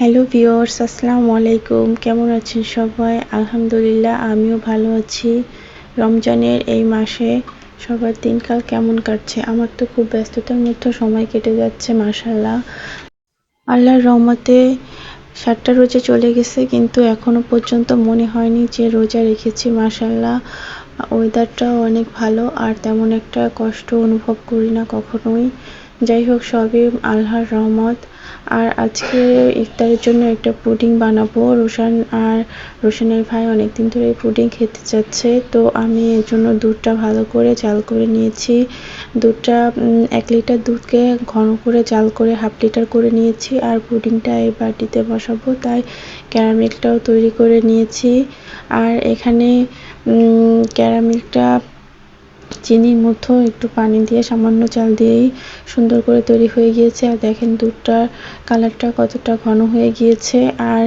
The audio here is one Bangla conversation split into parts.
হ্যালো ভিওর্স আসসালামু আলাইকুম। কেমন আছেন সবাই? আলহামদুলিল্লাহ, আমিও ভালো আছি। রমজানের এই মাসে সবার দিনকাল কেমন কাটছে? আমার তো খুব ব্যস্ততার মধ্যে সময় কেটে যাচ্ছে মাসাল্লাহ আল্লাহর রহমতে সাতটা রোজা চলে গেছে, কিন্তু এখনও পর্যন্ত মনে হয়নি যে রোজা রেখেছি মাসাল্লাহ ওয়েদারটাও অনেক ভালো, আর তেমন একটা কষ্ট অনুভব করি না কখনোই। যাই হোক সবই আল্লাহর রহমত। আর আজকে ইফতারের জন্য একটা পুডিং বানাবো। রোশান আর রোশানের ভাই অনেকদিন ধরে পুডিং খেতে চাচ্ছে। তো আমি এর জন্য দুধটা ভালো করে জাল করে নিয়েছি। দুধটা এক লিটার দুধকে ঘন করে জাল করে হাফ লিটার করে নিয়েছি। আর পুডিংটা এই বাটিতে বসাবো। তাই ক্যারামেলটাও তৈরি করে নিয়েছি। আর এখানে ক্যারামেলটা চিনির মধ্যে একটু পানি দিয়ে, সামান্য চাল দিয়েই সুন্দর করে তৈরি হয়ে গিয়েছে। আর দেখেন দুধটার কালারটা কতটা ঘন হয়ে গিয়েছে। আর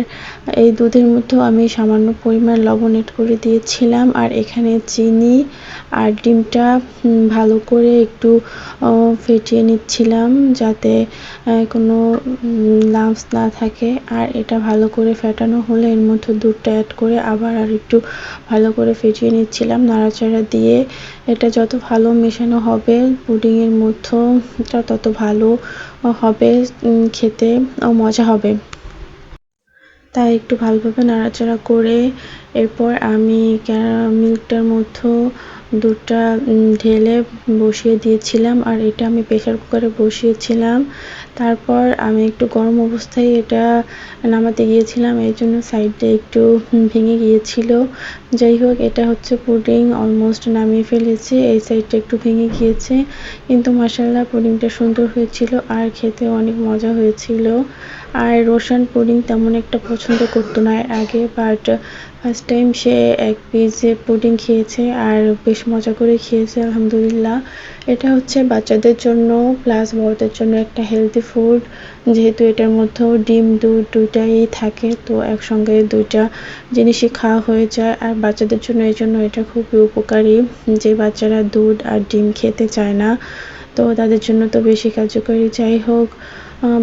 এই দুধের মধ্যেও আমি সামান্য পরিমাণ লবণ এড করে দিয়েছিলাম। আর এখানে চিনি আর ডিমটা ভালো করে একটু ফেটিয়ে নিচ্ছিলাম যাতে কোনো লাম্পস না থাকে। আর এটা ভালো করে ফেটানো হলে এর মধ্যে দুধটা অ্যাড করে আবার আর একটু ভালো করে ফেটিয়ে নিচ্ছিলাম, নাড়াচাড়া দিয়ে। এটা যত ভালো মেশানো হবে, পুডিংয়ের মধ্যটা তত ভালো হবে খেতে ও মজা হবে। তাই একটু ভালোভাবে নাড়াচাড়া করে এরপর আমি মিল্কটার মধ্যে দুধটা ঢেলে বসিয়ে দিয়েছিলাম আর এটা আমি প্রেশার কুকারে বসিয়েছিলাম। তারপর আমি একটু গরম অবস্থায় এটা নামাতে গিয়েছিলাম এই জন্য সাইডে একটু ভেঙে গিয়েছিল। যাই হোক, এটা হচ্ছে পুডিং, অলমোস্ট নামিয়ে ফেলেছি, এই সাইডটা একটু ভেঙে গিয়েছে। কিন্তু মাসাল্লাহ পুডিংটা সুন্দর হয়েছিল আর খেতে অনেক মজা হয়েছিল। আর রোশান পুডিং তেমন একটা পছন্দ করতো না আগে বাট ফার্স্ট টাইম সে এক পিস পুডিং খেয়েছে আর বেশ মজা করে খেয়েছে, আলহামদুলিল্লাহ। এটা হচ্ছে বাচ্চাদের জন্য প্লাস বড়দের জন্য একটা হেলদি ফুড যেহেতু এটার মধ্যেও ডিম, দুধ দুইটাই থাকে, তো একসঙ্গে দুইটা জিনিসই খাওয়া হয়ে যায়। আর বাচ্চাদের জন্য এই জন্য এটা খুবই উপকারী যে বাচ্চারা দুধ আর ডিম খেতে চায় না। তো তাদের জন্য তো বেশি কার্যকরী। যাই হোক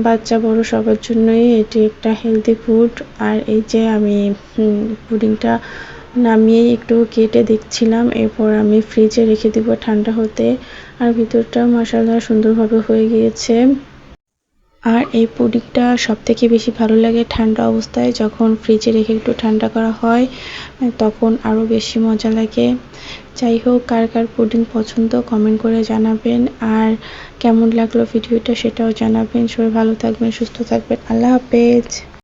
বাচ্চা বড় সবার জন্যই এটি একটা হেলদি ফুড আর এই যে আমি পুডিংটা নামিয়ে একটু কেটে দেখছিলাম, এরপর আমি ফ্রিজে রেখে দিব ঠান্ডা হতে। আর ভিতরটা মশালা সুন্দরভাবে হয়ে গিয়েছে। আর এই পুডিংটা সব থেকে বেশি ভালো লাগে ঠান্ডা অবস্থায়। যখন ফ্রিজে রেখে একটু ঠান্ডা করা হয় তখন আরও বেশি মজা লাগে। যাই হোক, কার কার পুডিং পছন্দ কমেন্ট করে জানাবেন। আর কেমন লাগল ভিডিওটা সেটাও জানাবেন। সবাই ভালো থাকবেন, সুস্থ থাকবেন। আল্লাহ হাফেজ।